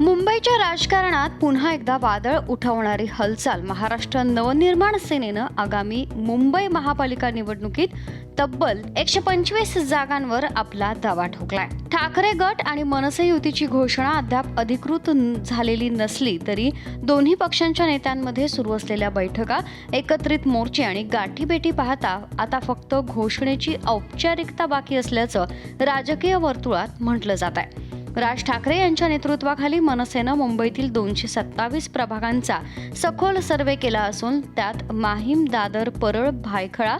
मुंबईच्या राजकारणात पुन्हा एकदा वादळ उठवणारी हालचाल महाराष्ट्र नवनिर्माण सेनेनं आगामी मुंबई महापालिका निवडणुकीत तब्बल एकशे पंचवीस जागांवर आपला दावा ठोकलाय. ठाकरे गट आणि मनसे युतीची घोषणा अद्याप अधिकृत झालेली नसली तरी दोन्ही पक्षांच्या नेत्यांमध्ये सुरू असलेल्या बैठका एकत्रित मोर्चे आणि गाठीभेटी पाहता आता फक्त घोषणेची औपचारिकता बाकी असल्याचं राजकीय वर्तुळात म्हटलं जात आहे राज ठाकरे यांच्या नेतृत्वाखाली मनसेनं मुंबईतील दोनशे सत्तावीस प्रभागांचा सखोल सर्वे केला असून त्यात माहीम दादर परळ भायखळा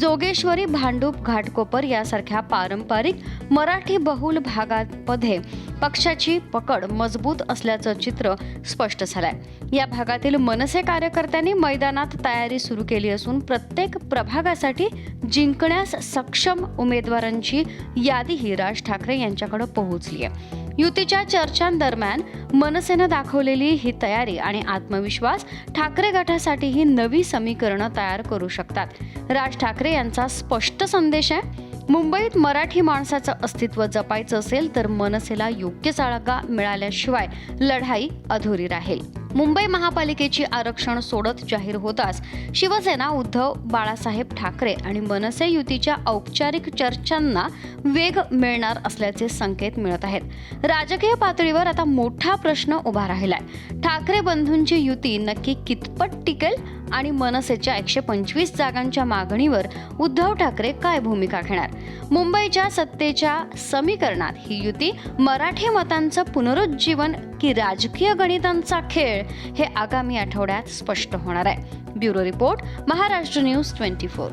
जोगेश्वरी भांडूप घाटकोपर यासारख्या पारंपरिक मराठी बहुल भागांमध्ये पक्षाची पकड मजबूत असल्याचं चित्र स्पष्ट झालंय. या भागातील मनसे कार्यकर्त्यांनी मैदानात तयारी सुरू केली असून प्रत्येक प्रभागासाठी जिंकण्यास सक्षम उमेदवारांची यादीही राज ठाकरे यांच्याकडे पोहोचली आहे युतीच्या चर्चांदरम्यान मनसेनं दाखवलेली ही तयारी आणि आत्मविश्वास ठाकरे गटासाठी ही नवी समीकरणं तयार करू शकतात. राज ठाकरे यांचा स्पष्ट संदेश आहे. मुंबईत मराठी माणसाचं अस्तित्व जपायचं असेल तर मनसेला योग्य जागा मिळाल्याशिवाय लढाई अधुरी राहील. मुंबई महापालिकेची आरक्षण सोडत जाहीर होताच. शिवसेना उद्धव बाळासाहेब ठाकरे आणि मनसे युतीच्या औपचारिक चर्चांना वेग मिळणार असल्याचे संकेत मिळत आहेत. राजकीय पातळीवर आता मोठा प्रश्न उभा राहिलाय. ठाकरे बंधूंची युती नक्की कितपत टिकेल? आणि मनसेच्या एकशे पंचवीस जागांच्या मागणीवर उद्धव ठाकरे काय भूमिका घेणार? मुंबईच्या सत्तेच्या समीकरणात ही युती मराठी मतांचं पुनरुज्जीवन की राजकीय गणितांचा खेळ हे आगामी आठवड्यात स्पष्ट होणार आहे. Bureau report Maharashtra news twenty four.